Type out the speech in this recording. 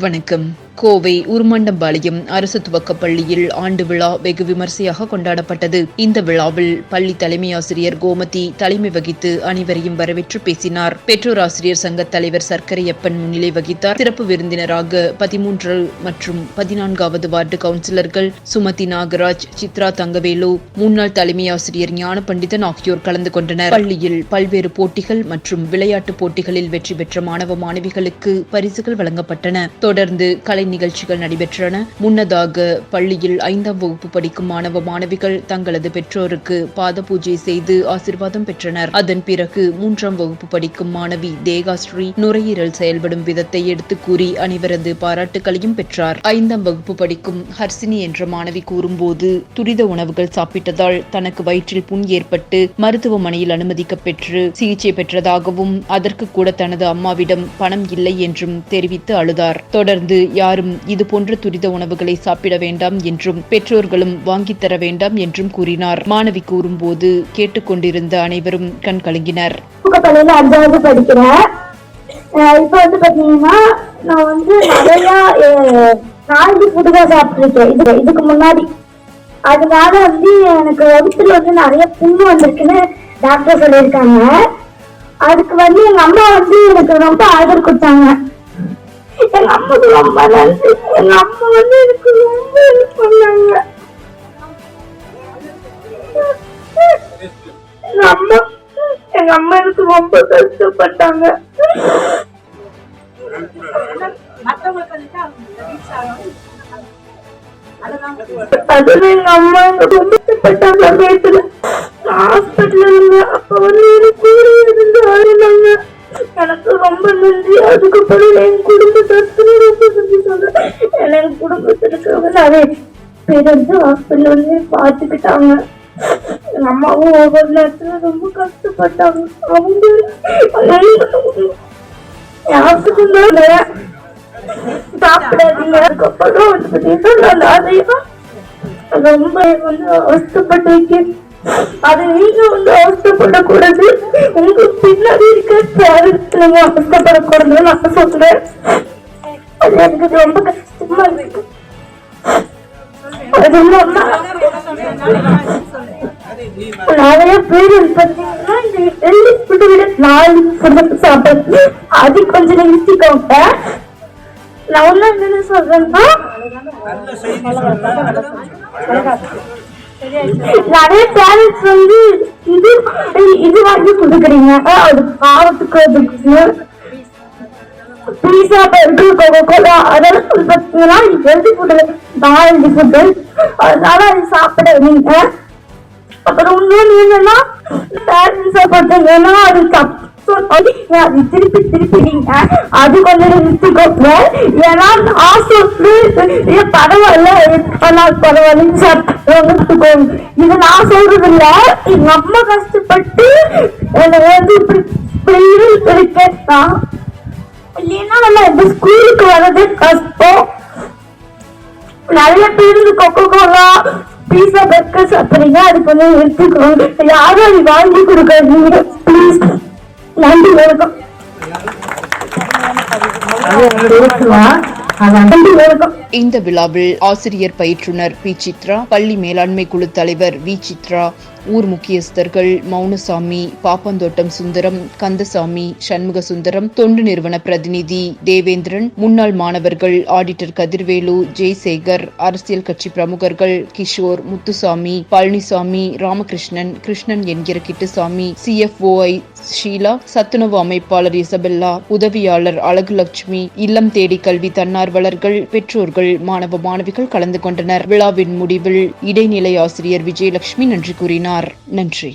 வணக்கம் கோவை உருமண்டம்பாளையம் அரசு துவக்கப் பள்ளியில் ஆண்டு விழா வெகு விமர்சையாக கொண்டாடப்பட்டது. இந்த விழாவில் பள்ளி தலைமை ஆசிரியர் கோமதி தலைமை வகித்து அனைவரையும் வரவேற்று பேசினார். பெற்றோர் ஆசிரியர் சங்க தலைவர் சர்க்கரையப்பன் முன்னிலை வகித்தார். சிறப்பு விருந்தினராக பதிமூன்று மற்றும் பதினான்காவது வார்டு கவுன்சிலர்கள் சுமதி நாகராஜ் சித்ரா தங்கவேலு முன்னாள் தலைமை ஆசிரியர் ஞான பண்டிதன் ஆகியோர் கலந்து கொண்டனர். பள்ளியில் பல்வேறு போட்டிகள் மற்றும் விளையாட்டுப் போட்டிகளில் வெற்றி பெற்ற மாணவ மாணவிகளுக்கு பரிசுகள் வழங்கப்பட்டன. தொடர்ந்து கலை நிகழ்ச்சிகள் நடைபெற்றன. முன்னதாக பள்ளியில் ஐந்தாம் வகுப்பு படிக்கும் மாணவ மாணவிகள் தங்களது பெற்றோருக்கு பாத பூஜை செய்து ஆசிர்வாதம் பெற்றனர். அதன் பிறகு மூன்றாம் வகுப்பு படிக்கும் மாணவி தேகாஸ்ரீ நுரையீரல் செயல்படும் விதத்தை எடுத்து கூறி அனைவரது பாராட்டுகளையும் பெற்றார். ஐந்தாம் வகுப்பு படிக்கும் ஹர்சினி என்ற மாணவி கூறும்போது துரித உணவுகள் சாப்பிட்டதால் தனக்கு வயிற்றில் புண் ஏற்பட்டு மருத்துவமனையில் அனுமதிக்கப் பெற்று சிகிச்சை பெற்றதாகவும் அதற்கு கூட தனது அம்மாவிடம் பணம் இல்லை என்றும் தெரிவித்து அழுதார். தொடர்ந்து யாரும் இதுபோன்ற துரித உணவுகளை சாப்பிட வேண்டாம் என்றும் பெற்றோர்களும் வாங்கித் தர வேண்டாம் என்றும் கூறினார். மாணவி கூறும்போது கேட்டுக்கொண்டிருந்த அனைவரும் கண் கலங்கினர். அஞ்சாவது படிக்கிறேன் வந்து பாத்தீங்கன்னா நான் வந்து புதுகா சாப்பிட்டுருக்கேன். இது இதுக்கு முன்னாடி. அதனால வந்து எனக்கு வகுத்துல வந்து நிறைய புண்ணு வந்திருக்குன்னு டாக்டர் சொல்லியிருக்காங்க. அதுக்கு வந்து எங்க அம்மா வந்து எனக்கு ரொம்ப ஆதரவு கொடுத்தாங்க. எங்க அம்மாக்கு ரொம்ப நன்றி. எங்க அம்மா வந்து எனக்கு ரொம்ப help பண்ணாங்க எங்க அம்மா எங்க அம்மா எனக்கு ரொம்ப கஷ்டப்பட்டாங்க அதுல எங்க அம்மா எனக்கு ரொம்ப கஷ்டப்பட்ட சமயத்துல ஹாஸ்பிட்டல் இருந்தேன் அப்ப வந்து எனக்கு கூட இருந்து ஆடினாங்க எனக்கு ரொம்ப நன்றி அதுக்கப்புறம் என் குடும்பம் ரொம்ப நன்றி சொல்றேன் ஏன்னா என் குடும்பத்துல பிறந்து ஹாஸ்பிட்டல் வந்து பார்த்துக்கிட்டாங்க. எங்க அம்மாவும் ஒவ்வொரு நேரத்துல ரொம்ப கஷ்டப்பட்டாங்க. அவங்க யாருக்கும் தான் சாப்பிடாதீங்க அதுக்கப்புறம் வந்து பார்த்தீங்கன்னா ரொம்ப வந்து அவஸ்தப்பட்டு வைக்கிறேன் அது நீங்க வந்து அவஸ்தப்படக்கூடாது உங்க பின்னாடி இருக்க பேரண்ட்ஸ் நீங்க நான் சொல்றேன் அது எனக்கு ரொம்ப அது இல்லாம நிறைய பேர் பாத்தீங்கன்னா இந்த ரெண்டு ஃபுட்டு விட நாலு ஃபுட்டு சாப்பிடுறது அது கொஞ்சம் நிறுத்திக்கோங்க நான் ஒண்ணு என்னென்ன சொல்றேன்னா நிறைய பேரண்ட்ஸ் வந்து இது இது வாங்கி கொடுக்குறீங்க. அது பாவத்துக்கு அதுக்கு பீஸா பர்கர் கோகோ கோலா அதெல்லாம் சொல்லி பார்த்தீங்கன்னா ஹெல்தி ஃபுட்டு நாலஞ்சு ஃபுட்டு அதனால அது சாப்பிட நீங்க அப்புறம் இன்னொன்று என்னன்னா பேரண்ட்ஸை பார்த்தீங்கன்னா அது தப்பு அது திருப்பி திருப்பி நீங்க அது கொஞ்சம் நிறுத்திக்கோங்க. ஏன்னா நான் சொல்லு பரவாயில்ல ஆனால் பரவாயில்லன்னு சாப்பிட்டுக்கோங்க இது நான் சொல்றது இல்ல. எங்க அம்மா கஷ்டப்பட்டு என்னை வந்து இப்படி இப்படி இருக்கேன் இல்லைன்னா நம்ம இந்த ஸ்கூலுக்கு வர்றது கஷ்டம். நிறைய பேர் இந்த கொக்கோ கோலா பீஸா பர்கர் சாப்பிடுறீங்க அதுக்கு வந்து எடுத்துக்கோங்க யாரும் அது வாங்கி கொடுக்காதீங்க ப்ளீஸ் நன்றி வணக்கம். நன்றி வணக்கம். இந்த விழாவில் ஆசிரியர் பயிற்றுனர் பி. சித்ரா பள்ளி மேலாண்மை குழு தலைவர் வி. சித்ரா ஊர் முக்கியஸ்தர்கள் மௌனசாமி பாப்பந்தோட்டம் சுந்தரம் கந்தசாமி சண்முக சுந்தரம் தொண்டு நிறுவன பிரதிநிதி தேவேந்திரன் முன்னாள் மாணவர்கள் ஆடிட்டர் கதிர்வேலு ஜெய்சேகர் அரசியல் கட்சி பிரமுகர்கள் கிஷோர் முத்துசாமி பழனிசாமி ராமகிருஷ்ணன் கிருஷ்ணன் என்கிற கிட்டுசாமி சிஎஃப்ஓஐ ஷீலா சத்துணவு அமைப்பாளர் இசபெல்லா உதவியாளர் அழகுலட்சுமி இல்லம் தேடி கல்வி தன்னார்வலர்கள் பெற்றோர்கள் மாணவ மாணவிகள் கலந்து கொண்டனர். விழாவின் முடிவில் இடைநிலை ஆசிரியர் விஜயலட்சுமி நன்றி கூறினார். நன்றி.